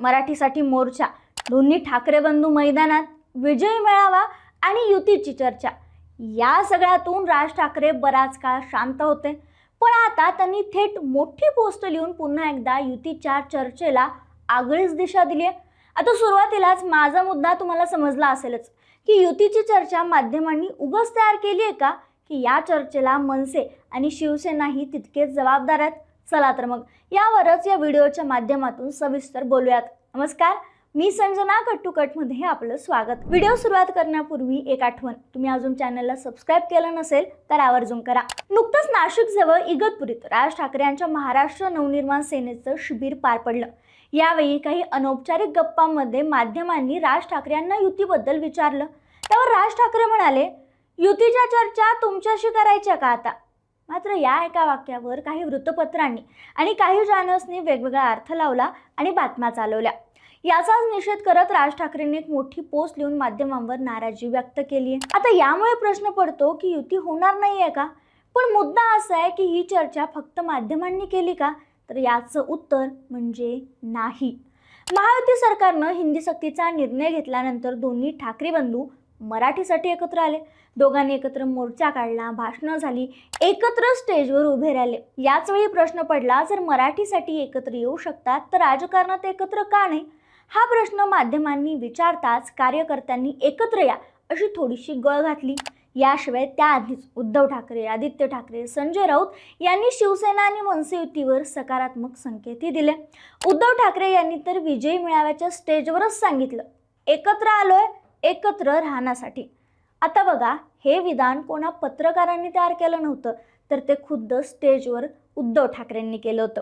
मराठीसाठी मोर्चा. दोन्ही ठाकरे बंधू मैदानात विजय मिळावा आणि युतीची चर्चा. या सगळ्यातून राज ठाकरे बराच काळ शांत होते. पण आता त्यांनी थेट मोठी पोस्ट लिहून पुन्हा एकदा युतीच्या चर्चेला आगळीच दिशा दिली आहे. आता सुरुवातीलाच माझा मुद्दा तुम्हाला समजला असेलच की युतीची चर्चा माध्यमांनी उगाच तयार केली आहे का? की या चर्चेला मनसे आणि शिवसेनाही तितकेच जबाबदार आहेत. चला तर मग यावरच या व्हिडिओच्या माध्यमातून सविस्तर बोलूयात. नमस्कार मी संजना कट्टूकटमध्ये आपलं स्वागत. व्हिडिओ सुरुवात करण्यापूर्वी एक आठवण. तुम्ही अजून चॅनलला सबस्क्राईब केलं नसेल तर आवर्जून करा. नुकतंच नाशिक जवळ इगतपुरीत राज ठाकरे यांच्या महाराष्ट्र नवनिर्माण सेनेचं शिबिर पार पडलं. यावेळी काही अनौपचारिक गप्पांमध्ये माध्यमांनी राज ठाकरे यांना युतीबद्दल विचारलं. त्यावर राज ठाकरे म्हणाले युतीच्या चर्चा तुमच्याशी करायच्या का आता? मात्र या एका वाक्यावर काही वृत्तपत्रांनी आणि काही चॅनल्सनी वेगवेगळा अर्थ लावला आणि बातम्या चालवल्या. याचाच निषेध करत राज ठाकरेंनी एक मोठी पोस्ट लिहून माध्यमांवर नाराजी व्यक्त केली आहे आता यामुळे प्रश्न पडतो की युती होणार नाही आहे का? पण मुद्दा असा आहे की ही चर्चा फक्त माध्यमांनी केली का? तर याचं उत्तर म्हणजे नाही. महायुती सरकारनं हिंदी सक्तीचा निर्णय घेतल्यानंतर दोन्ही ठाकरे बंधू मराठीसाठी एकत्र आले. दोघांनी एकत्र मोर्चा काढला भाषणं झाली एकत्र स्टेजवर उभे राहिले. याच वेळी प्रश्न पडला जर मराठीसाठी एकत्र येऊ शकतात तर राजकारणात एकत्र का नाही? हा प्रश्न माध्यमांनी विचारताच कार्यकर्त्यांनी एकत्र या अशी थोडीशी गळ घातली. याशिवाय त्याआधीच उद्धव ठाकरे आदित्य ठाकरे संजय राऊत यांनी शिवसेना आणि मनसे युतीवर सकारात्मक संकेतही दिले उद्धव ठाकरे यांनी तर विजयी मेळाव्याच्या स्टेजवरच सांगितलं. एकत्र आलोय एकत्र राहण्यासाठी. आता बघा हे विधान कोणा पत्रकारांनी तयार केलं नव्हतं तर ते खुद्द स्टेजवर उद्धव ठाकरेंनी केलं होतं.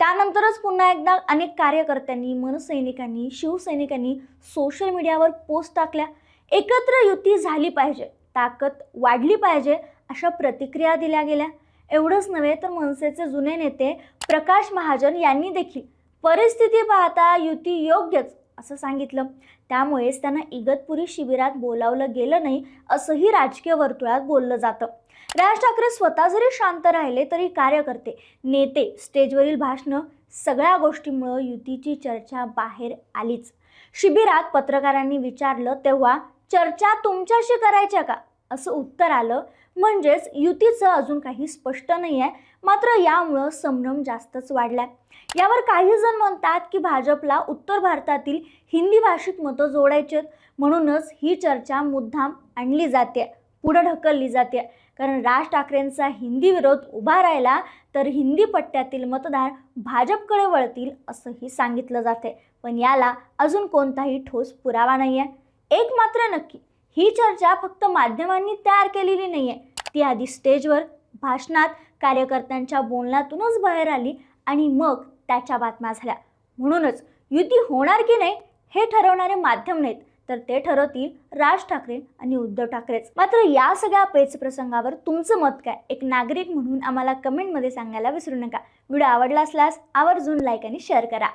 त्यानंतरच पुन्हा एकदा अनेक कार्यकर्त्यांनी मनसैनिकांनी शिवसैनिकांनी सोशल मीडियावर पोस्ट टाकल्या. एकत्र युती झाली पाहिजे ताकद वाढली पाहिजे अशा प्रतिक्रिया दिल्या गेल्या. एवढंच नव्हे तर मनसेचे जुने नेते प्रकाश महाजन यांनी देखील परिस्थिती पाहता युती योग्यच असं सांगितलं. त्यामुळेच त्यांना इगतपुरी शिबिरात बोलावलं गेलं नाही असंही राजकीय वर्तुळात बोललं जातं. राज ठाकरे स्वतः जरी शांत राहिले तरी कार्यकर्ते नेते स्टेजवरील भाषणं सगळ्या गोष्टींमुळं युतीची चर्चा बाहेर आलीच. शिबिरात पत्रकारांनी विचारलं तेव्हा चर्चा तुमच्याशी करायच्या का? असं उत्तर आलं. म्हणजेच युतीचं अजून काही स्पष्ट नाही आहे मात्र यामुळं संभ्रम जास्तच वाढलाय. यावर काही जण म्हणतात की भाजपला उत्तर भारतातील हिंदी भाषिक मतं जोडायचे म्हणूनच ही चर्चा मुद्दाम आणली जाते. पुढं ढकलली जाते. कारण राज ठाकरेंचा हिंदी विरोध उभा राहिला तर हिंदी पट्ट्यातील मतदार भाजपकडे वळतील असंही सांगितलं जाते. पण याला अजून कोणताही ठोस पुरावा नाही आहे एक मात्र नक्की ही चर्चा फक्त माध्यमांनी तयार केलेली नाही आहे ती आधी स्टेजवर भाषणात कार्यकर्त्यांच्या बोलण्यातूनच बाहेर आली आणि मग त्याच्या बातम्या झाल्या. म्हणूनच युती होणार की नाही हे ठरवणारे माध्यम नाहीत तर ते ठरवतील राज ठाकरे आणि उद्धव ठाकरेच. मात्र या सगळ्या पेच प्रसंगावर तुमचं मत काय? एक नागरिक म्हणून आम्हाला कमेंटमध्ये सांगायला विसरू नका. व्हिडिओ आवडला असल्यास आवर्जून लाईक आणि शेअर करा.